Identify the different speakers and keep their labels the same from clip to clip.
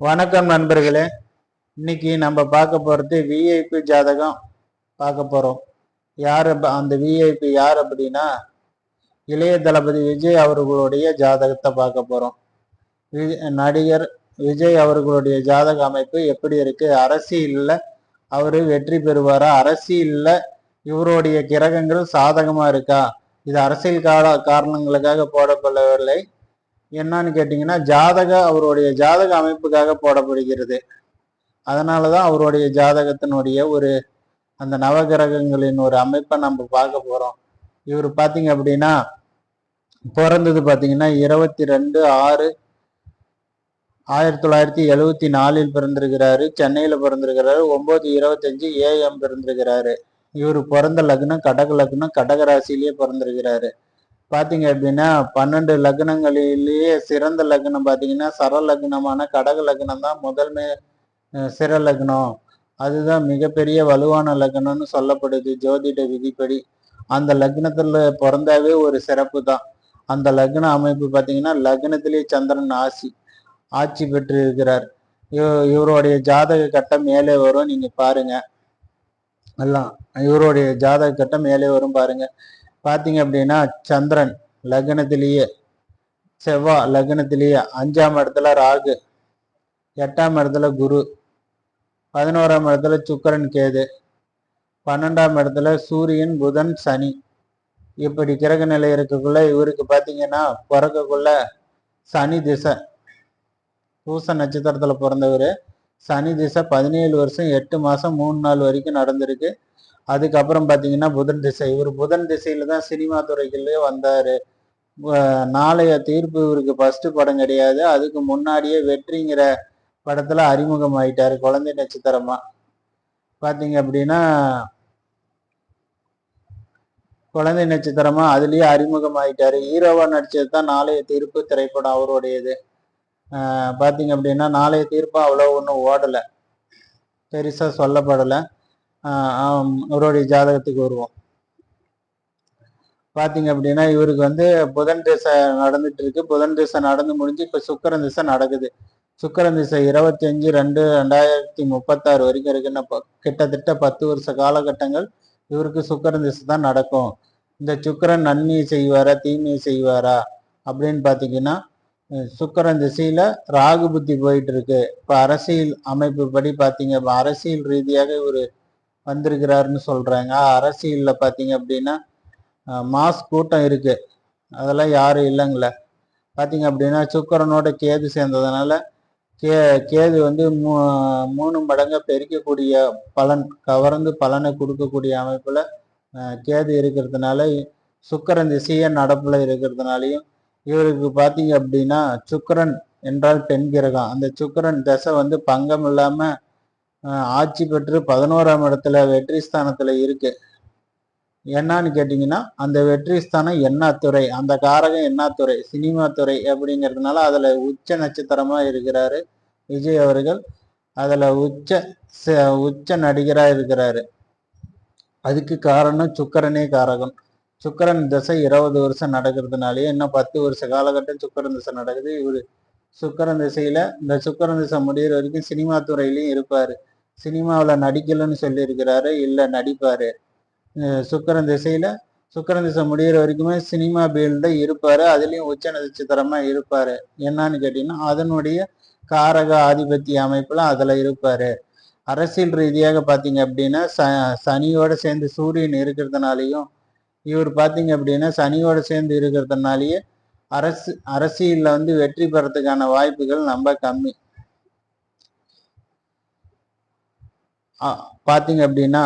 Speaker 1: வணக்கம் நண்பர்களே. இன்னைக்கு நம்ம பார்க்க போகிறது விஐபி ஜாதகம் பார்க்க போகிறோம் யார் அந்த விஐபி யார் அப்படின்னா இளைய தளபதி விஜய் அவர்களுடைய ஜாதகத்தை பார்க்க போகிறோம் நடிகர் விஜய் அவர்களுடைய ஜாதக அமைப்பு எப்படி இருக்கு? அரசியலில் அவர் வெற்றி பெறுவாரா? அரசியலில் இவருடைய கிரகங்கள் சாதகமாக இருக்கா? இது அரசியல் கால காரணங்களுக்காக போடப்படவில்லை. என்னன்னு கேட்டிங்கன்னா ஜாதக அவருடைய ஜாதக அமைப்புக்காக போடப்படுகிறது. அதனால தான் அவருடைய ஜாதகத்தினுடைய ஒரு அந்த நவகிரகங்களின் ஒரு அமைப்பை நம்ம பார்க்க போகிறோம் இவர் பார்த்தீங்க அப்படின்னா பிறந்தது பார்த்தீங்கன்னா இருபத்தி ரெண்டு ஆறு ஆயிரத்தி தொள்ளாயிரத்தி எழுவத்தி நாலில் பிறந்திருக்கிறாரு. சென்னையில் பிறந்திருக்கிறாரு. ஒம்பது இருபத்தஞ்சு ஏஎம் பிறந்திருக்கிறாரு. இவர் பிறந்த லக்னம் கடக லக்னம் கடக ராசியிலேயே பிறந்திருக்கிறாரு. பார்த்தீங்க அப்படின்னா பன்னெண்டு லக்னங்களிலேயே சிறந்த லக்னம் பாத்தீங்கன்னா சர லக்னமான கடக லக்னம் தான் முதன்மை சிற லக்னம். அதுதான் மிகப்பெரிய வலுவான லக்னம்னு சொல்லப்படுது ஜோதிட விதிப்படி. அந்த லக்னத்துல பிறந்தாவே ஒரு சிறப்பு தான். அந்த லக்ன அமைப்பு பாத்தீங்கன்னா லக்னத்திலேயே சந்திரன் ஆசி ஆட்சி பெற்று இருக்கிறார் இவ- இவருடைய ஜாதக கட்டம் மேலே வரும் நீங்க பாருங்க. எல்லாம் இவருடைய ஜாதக கட்டம் மேலே வரும் பாருங்க. பார்த்தீங்க அப்படின்னா சந்திரன் லக்னத்திலேயே செவ்வாய் லக்னத்திலேயே அஞ்சாம் இடத்துல ராகு எட்டாம் இடத்துல குரு பதினோராம் இடத்துல சுக்கரன் கேது பன்னெண்டாம் இடத்துல சூரியன் புதன் சனி. இப்படி கிரக நிலை இருக்கக்குள்ள இவருக்கு பார்த்தீங்கன்னா பிறக்கக்குள்ள சனி திசை. பூச நட்சத்திரத்தில் பிறந்தவர். சனி திசை பதினேழு வருஷம் எட்டு மாதம் மூணு நாள் வரைக்கும் நடந்திருக்கு. அதுக்கப்புறம் பார்த்தீங்கன்னா புதன் திசை. இவர் புதன் திசையில தான் சினிமா துறைக்குள்ளே வந்தார். நாளைய தீர்ப்பு இவருக்கு ஃபர்ஸ்ட் படம் கிடையாது. அதுக்கு முன்னாடியே வெற்றிங்கிற படத்தில் அறிமுகம் ஆயிட்டார் குழந்தை நட்சத்திரமா. பார்த்தீங்க அப்படின்னா குழந்தை நட்சத்திரமா அதுலேயே அறிமுகம் ஆயிட்டாரு. ஹீரோவா நடிச்சது தான் நாளைய தீர்ப்பு திரைப்படம் அவருடையது. பார்த்தீங்க அப்படின்னா நாளைய தீர்ப்பு அவ்வளோ ஒன்றும் ஓடலை. பெருசாக சொல்லப்படலை. அவருடைய ஜாதகத்துக்கு வருவோம். பார்த்தீங்க அப்படின்னா இவருக்கு வந்து புதன் திசை நடந்துட்டு இருக்கு. புதன் திசை நடந்து முடிஞ்சு இப்போ சுக்கரன் திசை நடக்குது. சுக்கிரன் திசை இருபத்தி அஞ்சு ரெண்டு ரெண்டாயிரத்தி முப்பத்தாறு வரைக்கும் இருக்குன்னா கிட்டத்தட்ட பத்து வருஷ காலகட்டங்கள் இவருக்கு சுக்கரன் திசை தான் நடக்கும். இந்த சுக்கிரன் நன்மை செய்வாரா தீமை செய்வாரா அப்படின்னு பார்த்தீங்கன்னா சுக்கரன் திசையில ராகு புத்தி போயிட்டு இருக்கு. இப்போ அரசியல் அமைப்பு படி பார்த்தீங்க அரசியல் ரீதியாக இவர் வந்திருக்கிறாருன்னு சொல்கிறாங்க அரசியலில் பார்த்தீங்க அப்படின்னா மாஸ் கூட்டம் இருக்குது அதெல்லாம் யாரும் இல்லைங்கள. பார்த்தீங்க அப்படின்னா சுக்கிரனோட கேது சேர்ந்ததுனால கே கேது வந்து மூ மூணு மடங்கா பெருக்கக்கூடிய பலன் கவர்ந்து பலனை கொடுக்கக்கூடிய அமைப்பில் கேது இருக்கிறதுனால சுக்கிரன் திசைய நடப்பில் இருக்கிறதுனாலையும் இவருக்கு பார்த்தீங்க அப்படின்னா சுக்கரன் என்றால் பெண் கிரகம். அந்த சுக்கரன் தசை வந்து பங்கம் இல்லாமல் ஆட்சி பெற்று பதினோராம் இடத்துல வெற்றி ஸ்தானத்துல இருக்கு. என்னன்னு கேட்டிங்கன்னா அந்த வெற்றி ஸ்தானம் என்ன துறை அந்த காரகம் என்ன துறை சினிமா துறை அப்படிங்கிறதுனால அதில் உச்ச நட்சத்திரமாக இருக்கிறாரு விஜய் அவர்கள். அதில் உச்ச ச- உச்ச நடிகராக இருக்கிறாரு. அதுக்கு காரணம் சுக்கரனே காரகம். சுக்கரன் திசை இருபது வருஷம் நடக்கிறதுனாலே இன்னும் பத்து வருஷ காலகட்டம் சுக்கிரன் திசை நடக்குது. இவர் சுக்கரன் திசையில் இந்த சுக்கரன் திசை முடியிற வரைக்கும் சினிமா துறையிலையும் இருப்பார். சினிமாவில் நடிக்கலன்னு சொல்லியிருக்கிறாரு. இல்லை நடிப்பார். சுக்கரன் சுக்கிரன் சுக்கரன் சுக்கிரன் திசை முடிகிற வரைக்குமே சினிமா பீல்டு இருப்பார். அதுலேயும் உச்ச நட்சத்திரமாக இருப்பார். என்னன்னு கேட்டிங்கன்னா அதனுடைய காரக ஆதிபத்திய அமைப்பில் அதில் இருப்பார். அரசியல் ரீதியாக பார்த்தீங்க அப்படின்னா ச சனியோட சேர்ந்து சூரியன் இருக்கிறதுனாலையும் இவர் பார்த்தீங்க அப்படின்னா சனியோட சேர்ந்து இருக்கிறதுனாலயே அரசு அரசியலில் வந்து வெற்றி பெறத்துக்கான வாய்ப்புகள் ரொம்ப கம்மி. பார்த்தீங்க அப்படின்னா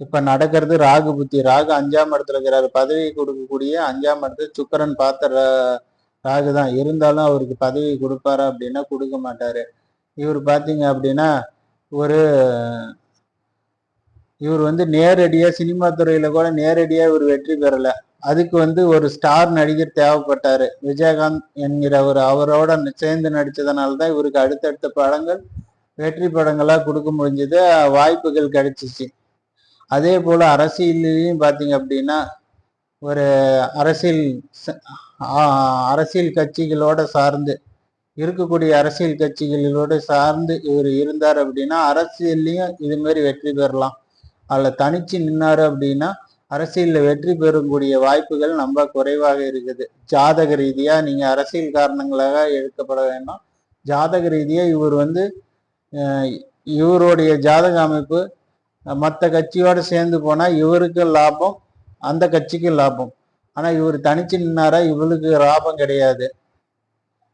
Speaker 1: இப்ப நடக்கிறது ராகு புத்தி. ராகு அஞ்சாம் இடத்துல இருக்கிறாரு. பதவி கொடுக்கக்கூடிய அஞ்சாம் இடத்துல சுக்கரன் பார்த்த ராகு தான். இருந்தாலும் அவருக்கு பதவி கொடுப்பாரா அப்படின்னா கொடுக்க மாட்டாரு. இவர் பார்த்தீங்க அப்படின்னா ஒரு இவர் வந்து நேரடியா சினிமா துறையில் கூட நேரடியா இவர் வெற்றி பெறல. அதுக்கு வந்து ஒரு ஸ்டார் நடிகர் தேவைப்பட்டாரு. விஜயகாந்த் என்கிற ஒரு அவரோட சேர்ந்து நடிச்சதுனால தான் இவருக்கு அடுத்தடுத்த படங்கள் வெற்றி படங்களாக கொடுக்க முடிஞ்சது வாய்ப்புகள் கிடைச்சிச்சு. அதே போல் அரசியல்லையும் பார்த்தீங்க அப்படின்னா ஒரு அரசியல் அரசியல் கட்சிகளோட சார்ந்து இருக்கக்கூடிய அரசியல் கட்சிகளோடு சார்ந்து இவர் இருந்தார் அப்படின்னா அரசியல்லையும் இது மாதிரி வெற்றி பெறலாம். அதில் தனிச்சு நின்னார் அப்படின்னா அரசியலில் வெற்றி பெறக்கூடிய வாய்ப்புகள் ரொம்ப குறைவாக இருக்குது. ஜாதக ரீதியாக நீங்கள் அரசியல் காரணங்களாக எடுக்கப்பட வேண்டாம். ஜாதக ரீதியாக இவர் வந்து இவருடைய ஜாதக அமைப்பு மற்ற கட்சியோடு சேர்ந்து போனால் இவருக்கு லாபம் அந்த கட்சிக்கு லாபம். ஆனால் இவர் தனிச்சு நின்னாரா இவளுக்கு லாபம் கிடையாது.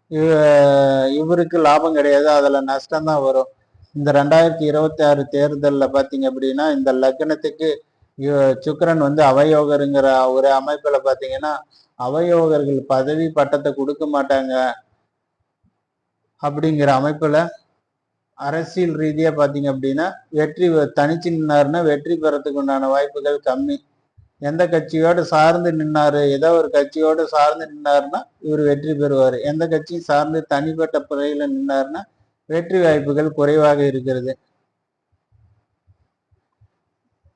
Speaker 1: இவ- இவருக்கு லாபம் கிடையாது அதில் நஷ்டம் தான் வரும். இந்த ரெண்டாயிரத்தி இருபத்தி ஆறு தேர்தலில் பார்த்தீங்க அப்படின்னா இந்த லக்னத்துக்கு இவ- வந்து அவயோகருங்கிற ஒரு அமைப்பில் பார்த்தீங்கன்னா அவயோகர்கள் பதவி பட்டத்தை கொடுக்க மாட்டாங்க. அப்படிங்கிற அமைப்பில் அரசியல் ரீதியா பாத்தீங்க அப்படின்னா வெற்றி தனிச்சு நின்னாருன்னா வெற்றி பெறத்துக்கு உண்டான வாய்ப்புகள் கம்மி. எந்த கட்சியோடு சார்ந்து நின்னாரு ஏதோ ஒரு கட்சியோடு சார்ந்து நின்னாருன்னா இவர் வெற்றி பெறுவார். எந்த கட்சியும் சார்ந்து தனிப்பட்ட பிறையில நின்னாருன்னா வெற்றி வாய்ப்புகள் குறைவாக இருக்கிறது.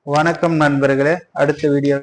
Speaker 1: வணக்கம் நண்பர்களே. அடுத்த வீடியோ